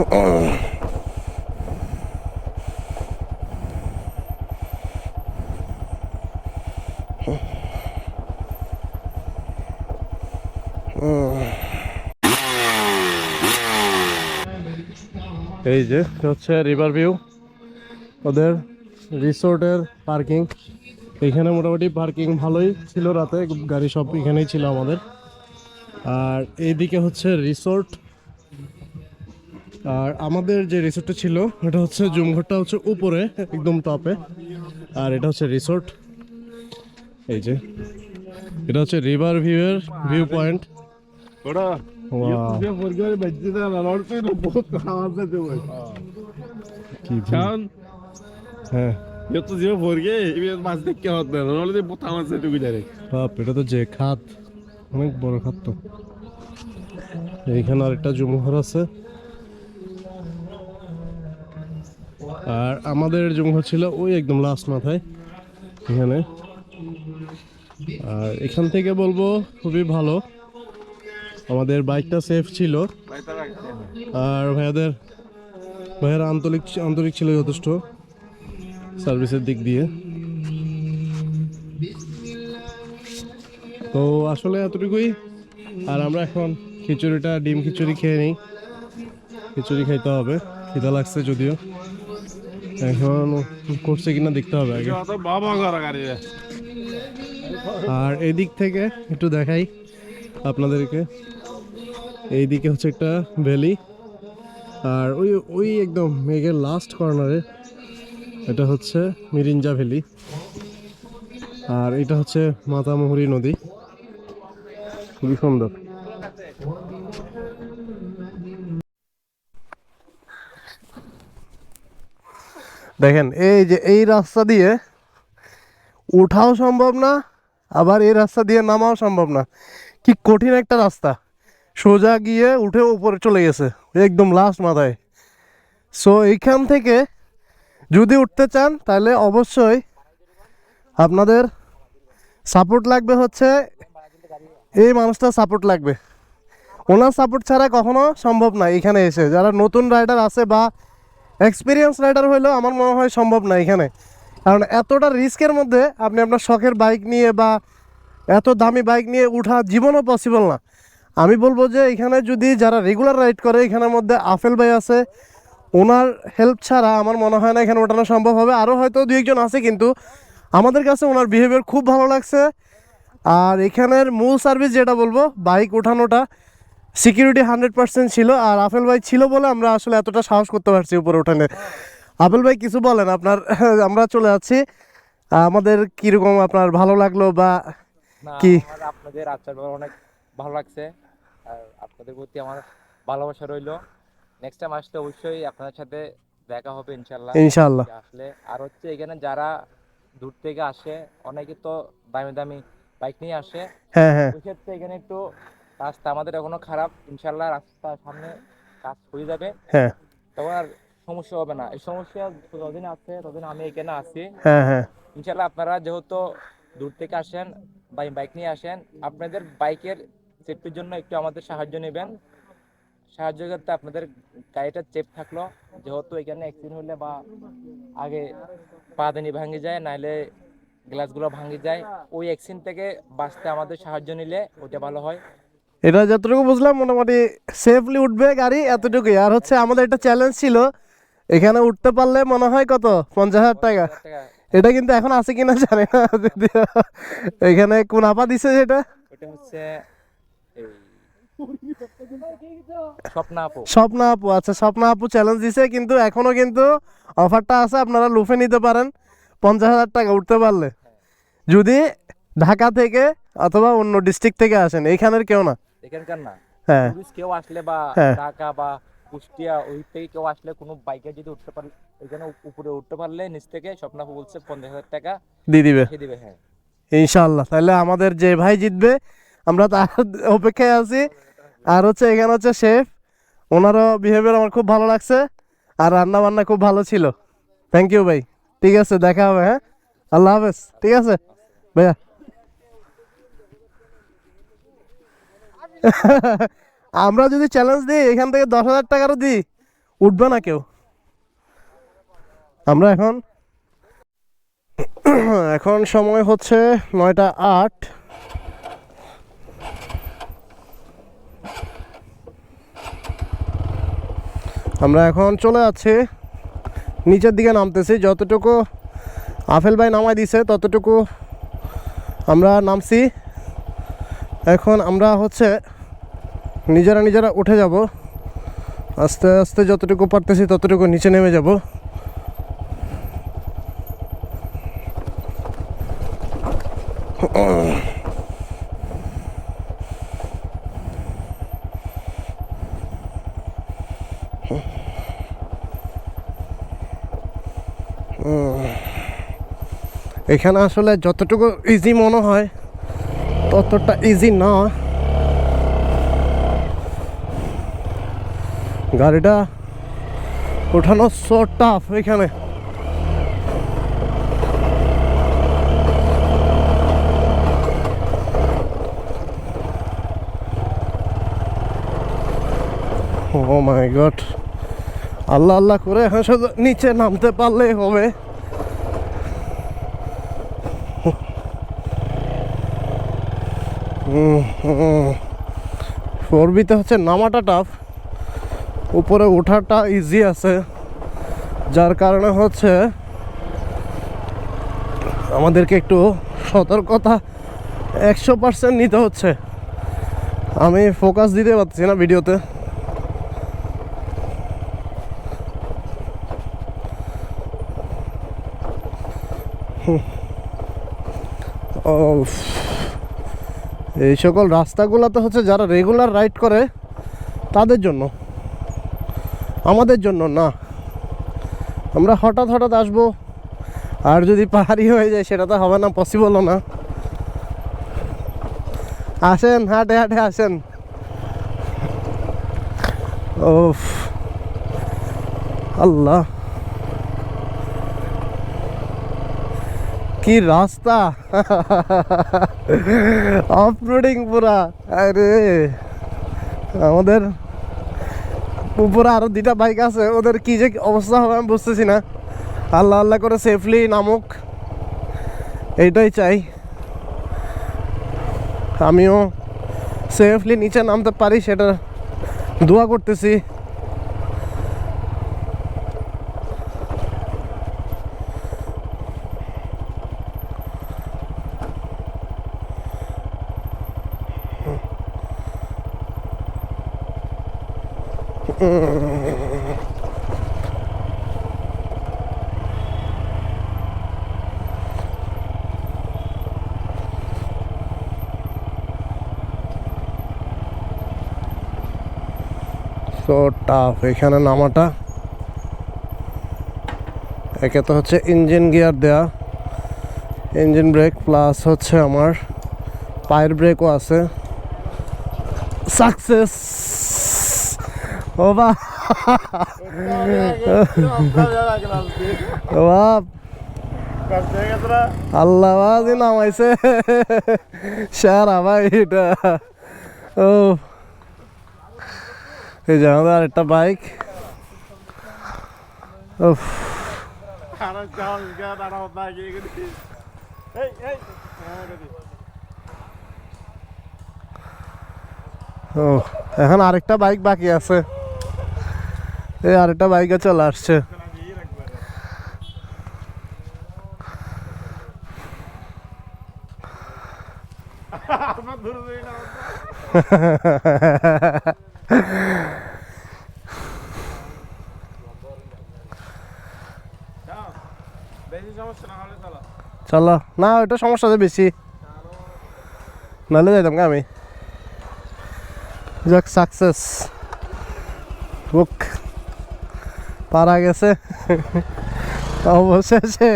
এই যে হচ্ছে রিভার ভিউ ওদের রিসোর্টের পার্কিং এখানে মোটামুটি পার্কিং ভালোই ছিল রাতে, গাড়ি সব এখানেই ছিল আমাদের। আর এইদিকে হচ্ছে রিসোর্ট আর আমাদের যে রিসোর্টটা ছিল এটা হচ্ছে জুমঘরটা হচ্ছে উপরে একদম টপে। আর এটা হচ্ছে রিসোর্ট। এই যে। এটা হচ্ছে রিভার ভিউয়ের ভিউ পয়েন্ট হ্যাঁ। তো যে এটা তো যে খাত। অনেক বড় তো। এইখানে আরেকটা জুমঘর আছে। আর আমাদের জুমঘর ছিল ওই একদম লাস্ট মাথায়, এখানে। আর এখান থেকে বলব খুবই ভালো। আমাদের বাইকটা সেফ ছিল। আর ভাইয়াদের, ভাইয়ারা আন্তরিক আন্তরিক ছিল যথেষ্ট সার্ভিসের দিক দিয়ে। তো আসলে এতটুকুই। আর আমরা এখন খিচুড়িটা, ডিম খিচুড়ি খেয়ে নিই। খিচুড়ি খাইতে হবে, খিদা লাগছে যদিও। এখন করছে কিনা দেখতে হবে আগে। আর এদিক থেকে একটু দেখাই আপনাদেরকে। এইদিকে হচ্ছে একটা ভ্যালি। আর ওই ওই একদম মেঘের লাস্ট কর্নারে এটা হচ্ছে মিরিঞ্জা ভ্যালি। আর এটা হচ্ছে মাতামুহুরি নদী। খুবই সুন্দর। দেখেন, এই যে এই রাস্তা দিয়ে ওঠাও সম্ভব না, আবার এই রাস্তা দিয়ে নামাও সম্ভব না। কি কঠিন একটা রাস্তা। সোজা গিয়ে উঠে উপরে চলে গেছে, একদম লাস্ট মাথায়। সো এইখান থেকে যদি উঠতে চান, তাহলে অবশ্যই আপনাদের সাপোর্ট লাগবে হচ্ছে, এই মানুষটা সাপোর্ট লাগবে। ওনার সাপোর্ট ছাড়া কখনো সম্ভব না এখানে এসে। যারা নতুন রাইডার আছে বা এক্সপিরিয়েন্স রাইডার হইলেও আমার মনে হয় সম্ভব না এখানে। কারণ এতটা রিস্কের মধ্যে আপনি আপনার শখের বাইক নিয়ে বা এত দামি বাইক নিয়ে উঠা জীবনও পসিবল না। আমি বলব যে এখানে যদি যারা রেগুলার রাইড করে, এখানের মধ্যে আফেল ভাই আছে, ওনার হেল্প ছাড়া আমার মনে হয় না এখানে ওঠানো সম্ভব হবে। আরও হয়তো দু একজন আছে কিন্তু আমাদের কাছে ওনার বিহেভিয়ার খুব ভালো লাগছে। আর এখানের মূল সার্ভিস যেটা বলব বাইক ওঠানোটা। সিকিউরিটি হান্ড্রেড পার্সেন্ট ছিল আর আফেল ভাই ছিল বলে আমরা আসলে এতটা সাহস করতে পারছি উপরে ওঠানে আফেল ভাই কিছু বলেন আপনার? আমরা চলে যাচ্ছি। আমাদের কীরকম আপনার ভালো লাগল বা কি? আপনাদের আচার অনেক ভালো লাগছে। আর আপনাদের প্রতি আমার ভালোবাসা রইল। নেক্সট টাইম আসলে অবশ্যই আপনাদের সাথে দেখা হবে ইনশাল্লাহ ইনশাআল্লাহ। আসলে আর হচ্ছে এখানে যারা দূর থেকে আসে অনেকে তো দামি দামি বাইক নিয়ে আসে। হ্যাঁ হ্যাঁ। ওই ক্ষেত্রে এখানে একটু রাস্তা আমাদের এখনও খারাপ ইনশাল্লাহ রাস্তা সামনে কাজ হয়ে যাবে। হ্যাঁ। তখন আর সমস্যা হবে না। এই সমস্যা যতদিন আছে ততদিন আমি এখানে আছি। হ্যাঁ হ্যাঁ। ইনশাল্লাহ আপনারা যেহেতু দূর থেকে আসেন বা বাইক নিয়ে আসেন আপনাদের বাইকের সেফটির জন্য একটু আমাদের সাহায্য নেবেন। সাহায্য করতে আপনাদের গাড়িটা চেপ থাকল। যেহেতু এখানে অ্যাক্সিডেন্ট হলে বা আগে পা দানি ভাঙে যায় নাহলে গ্লাসগুলো ভাঙে যায় ওই অ্যাক্সিডেন্ট থেকে বাঁচতে আমাদের সাহায্য নিলে ওটা ভালো হয়। এটা যতটুকু বুঝলাম মোটামুটি সেফলি উঠবে গাড়ি এতটুকুই। আর হচ্ছে আমাদের একটা চ্যালেঞ্জ ছিল এখানে উঠতে পারলে মনে হয় কত? পঞ্চাশ হাজার টাকা। এটা কিন্তু এখন আছে কিনা জানি না যদিও এখানে কোন আপা দিছে সেটা? হচ্ছে স্বপ্না আপু। স্বপ্না আপু আচ্ছা স্বপ্না আপু চ্যালেঞ্জ দিছে কিন্তু এখনও কিন্তু অফারটা আছে আপনারা লুফে নিতে পারেন। পঞ্চাশ হাজার টাকা উঠতে পারলে। যদি ঢাকা থেকে অথবা অন্য ডিস্ট্রিক্ট থেকে আসেন এইখানের কেউ না। এখানকার না। হ্যাঁ। কেউ আসলে বা হ্যাঁ। ঢাকা বা কুষ্টিয়া ওই থেকে কেউ আসলে কোনো বাইকে যদি উঠতে পারলে এখানে উপরে উঠতে পারলে নিচ থেকে স্বপ্নাপু বলছে পঞ্চাশ হাজার টাকা দিয়ে দিবে। দিবে হ্যাঁ। ইনশাল্লাহ তাহলে আমাদের যে ভাই জিতবে আমরা তার অপেক্ষায় আছি। আর হচ্ছে এখানে হচ্ছে শেফ ওনারও বিহেভিয়ার আমার খুব ভালো লাগছে আর রান্না বান্না খুব ভালো ছিল। থ্যাংক ইউ ভাই ঠিক আছে দেখা হবে হ্যাঁ। আল্লাহ হাফেজ ঠিক আছে? ভাইয়া। আমরা যদি চ্যালেঞ্জ দিই, এখান থেকে দশ হাজার টাকারও দিই, উঠবে না কেউ। আমরা এখন এখন সময় হচ্ছে নয়টা আট। আমরা এখন চলে যাচ্ছি। নিচের দিকে নামতেছি, যতটুকু আফেল ভাই নামাই দিছে, ততটুকু আমরা নামছি। এখন আমরা হচ্ছে নিজেরা নিজেরা উঠে যাব। আস্তে আস্তে যতটুকু পারতেছি ততটুকু নিচে নেমে যাব। এখানে আসলে যতটুকু ইজি মনে হয় ততটা ইজি না। গাড়িটা ওঠানো সো টাফ এখানে। ও মাই গড আল্লাহ আল্লাহ করে শুধু নিচে নামতে পারলেই হবে। ফোরবিতে হচ্ছে নামাটা টাফ উপরে ওঠাটা ইজি আছে। যার কারণে হচ্ছে আমাদেরকে একটু সতর্কতা একশো পার্সেন্ট নিতে হচ্ছে। আমি ফোকাস দিতে পারছি না ভিডিওতে। হুম। ওফ। এই সকল রাস্তাগুলোতে হচ্ছে যারা রেগুলার রাইড করে, তাদের জন্য। আমাদের জন্য না। আমরা হঠাৎ হঠাৎ আসব, আর যদি পাহাড়ি হয়ে যায়, সেটা তো হবে না পসিবলও না। আসেন, হাটে হাটে আসেন। ওফ আল্লাহ। কি রাস্তা? অফ রোডিং পুরা। আরে, আমাদের উপরে আরও দুটা বাইক আছে, ওদের কি যে অবস্থা হবে আমি বুঝতেছি না। আল্লাহ আল্লাহ করে সেফলি নামুক। এইটাই চাই। আমিও সেফলি নিচে নামতে পারি সেটা দোয়া করতেছি। সো টাফ এখানে নামাটা। একে তো হচ্ছে ইঞ্জিন গিয়ার দেয়া। ইঞ্জিন ব্রেক প্লাস হচ্ছে আমার পায়ের ব্রেকও আছে। সাকসেস ও বাপ আল্লাহ বাজি নামাইছে। সারা ভাই এটা। ও। এই যে আমাদের আরেকটা বাইক। ও, এখন আরেকটা বাইক বাকি আছে। এই আরেকটা বাইকে চলে আসছে। চলো। না ওটা সমস্যা আছে বেশি। নাহলে যাইতাম আমি। যাক সাকসেস বুক পারা গেছে। অবশেষে